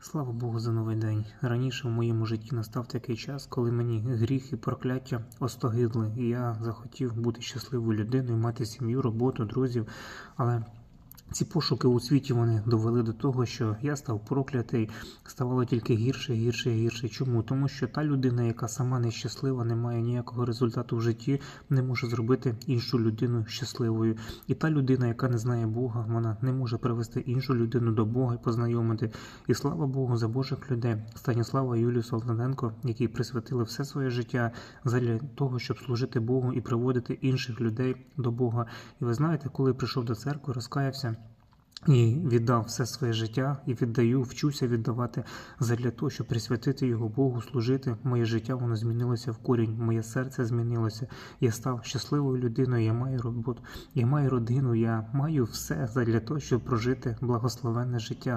Слава Богу за новий день. Раніше в моєму житті настав такий час, коли мені гріх і прокляття остогидли, і я захотів бути щасливою людиною, мати сім'ю, роботу, друзів. Але ці пошуки у світі вони довели до того, що я став проклятий, ставало тільки гірше, гірше, гірше. Чому? Тому що та людина, яка сама нещаслива, не має ніякого результату в житті, не може зробити іншу людину щасливою. І та людина, яка не знає Бога, вона не може привести іншу людину до Бога і познайомити. І слава Богу за Божих людей, Станіслава Юлію Солоненко, які присвятили все своє життя задля того, щоб служити Богу і приводити інших людей до Бога. І ви знаєте, коли прийшов до церкви, розкаявся. І віддав все своє життя і віддаю, вчуся віддавати задля того, щоб присвятити його Богу, служити. Моє життя воно змінилося в корінь, моє серце змінилося. Я став щасливою людиною. Я маю роботу, я маю родину, я маю все задля того, щоб прожити благословенне життя.